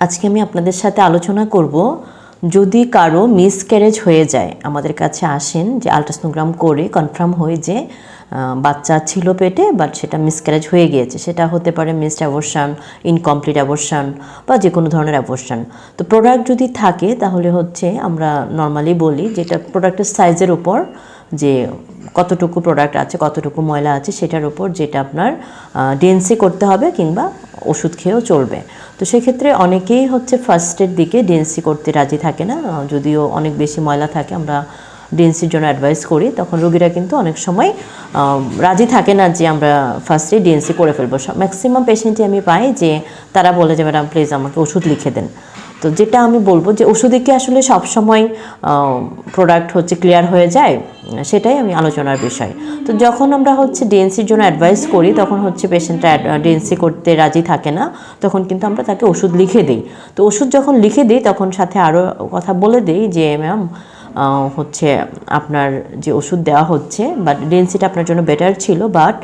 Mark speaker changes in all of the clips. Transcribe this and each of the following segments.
Speaker 1: আজকে আমি আপনাদের সাথে আলোচনা করব যদি কারও মিসক্যারেজ হয়ে যায়, আমাদের কাছে আসেন যে আলট্রাসোনোগ্রাম করে কনফার্ম হয়ে যে বাচ্চা ছিল পেটে বাট সেটা মিসক্যারেজ হয়ে গিয়েছে, সেটা হতে পারে মিসড অ্যাবর্শন ইনকমপ্লিট অ্যাবর্শন বা যে কোনো ধরনের অ্যাবর্শন তো প্রোডাক্ট যদি থাকে তাহলে হচ্ছে আমরা নর্মালি বলি যেটা প্রোডাক্টের সাইজের উপর যে কতটুকু প্রোডাক্ট আছে, কতটুকু ময়লা আছে, সেটার উপর যেটা আপনার ডেন্সি করতে হবে কিংবা ওষুধ খেয়েও চলবে। তো সেক্ষেত্রে অনেকেই হচ্ছে ফার্স্টের দিকে ডেন্সি করতে রাজি থাকে না। যদিও অনেক বেশি ময়লা থাকে, আমরা ডেন্সির জন্য অ্যাডভাইস করি। তখন রোগীরা কিন্তু অনেক সময় রাজি থাকে না যে আমরা ফার্স্টে ডেন্সি করে ফেলব। সব ম্যাক্সিমাম পেশেন্টই আমি পাই যে তারা বলে যে, ম্যাডাম প্লিজ আমাকে ওষুধ লিখে দেন। তো যেটা আমি বলব যে ওষুধে কি আসলে সবসময় প্রোডাক্ট হচ্ছে ক্লিয়ার হয়ে যায়? সেটাই আমি আলোচনার বিষয়। তো যখন আমরা হচ্ছে ডিএনসির জন্য অ্যাডভাইস করি, তখন হচ্ছে পেশেন্টরা ডিএনসি করতে রাজি থাকে না, তখন কিন্তু আমরা তাকে ওষুধ লিখে দিই। তো ওষুধ যখন লিখে দিই, তখন সাথে আরও কথা বলে দিই যে ম্যাম হচ্ছে আপনার যে ওষুধ দেওয়া হচ্ছে, বা ডিএনসিটা আপনার জন্য বেটার ছিল বাট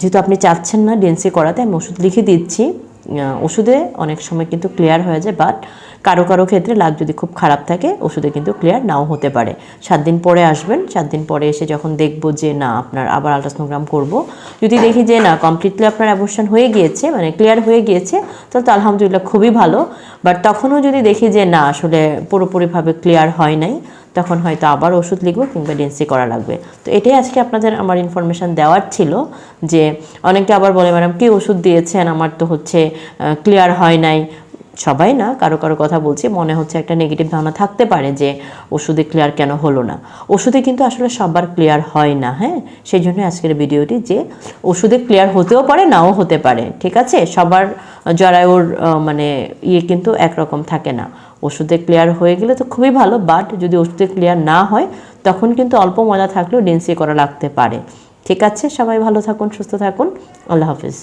Speaker 1: যেহেতু আপনি চাচ্ছেন না ডিএনসি করাতে, আমি ওষুধ লিখে দিচ্ছি। ওষুধে অনেক সময় কিন্তু ক্লিয়ার হয়ে যায় বাট কারও কারও ক্ষেত্রে লাগ যদি খুব খারাপ থাকে, ওষুধে কিন্তু ক্লিয়ার নাও হতে পারে। সাত দিন পরে আসবেন, সাত দিন পরে এসে যখন দেখব যে না, আপনার আবার আলট্রাসোনোগ্রাম করব, যদি দেখি যে না কমপ্লিটলি আপনার অ্যাবর্শন হয়ে গিয়েছে মানে ক্লিয়ার হয়ে গিয়েছে, তাহলে তো আলহামদুলিল্লাহ খুবই ভালো। বাট তখনও যদি দেখি যে না, আসলে পুরোপুরিভাবে ক্লিয়ার হয় নাই তখন হয়তো আবার ওষুধ লিখব কিংবা ডেন্সি করা লাগবে। তো এটাই আজকে আপনাদের আমার ইনফরমেশান দেওয়ার ছিল যে অনেকে আবার বলে ম্যাডাম কি ওষুধ দিয়েছেন? আমার তো হচ্ছে ক্লিয়ার হয় নাই। সবাই না, কারও কারও কথা বলছি, মনে হচ্ছে একটা নেগেটিভ ধারণা থাকতে পারে যে ওষুধে ক্লিয়ার কেন হলো না। ওষুধে কিন্তু আসলে সবার ক্লিয়ার হয় না হ্যাঁ? সেই জন্য আজকের ভিডিওটি যে ওষুধে ক্লিয়ার হতেও পারে, নাও হতে পারে, ঠিক আছে? সবার জরায়ুর মানে ইয়ে কিন্তু একরকম থাকে না। ওষুধে ক্লিয়ার হয়ে গেলে তো খুবই ভালো বাট যদি ওষুধে ক্লিয়ার না হয়, তখন কিন্তু অল্প ময়লা থাকলেও ডেন্সি করা লাগতে পারে। ঠিক আছে, সবাই ভালো থাকুন, সুস্থ থাকুন, আল্লাহ হাফিজ।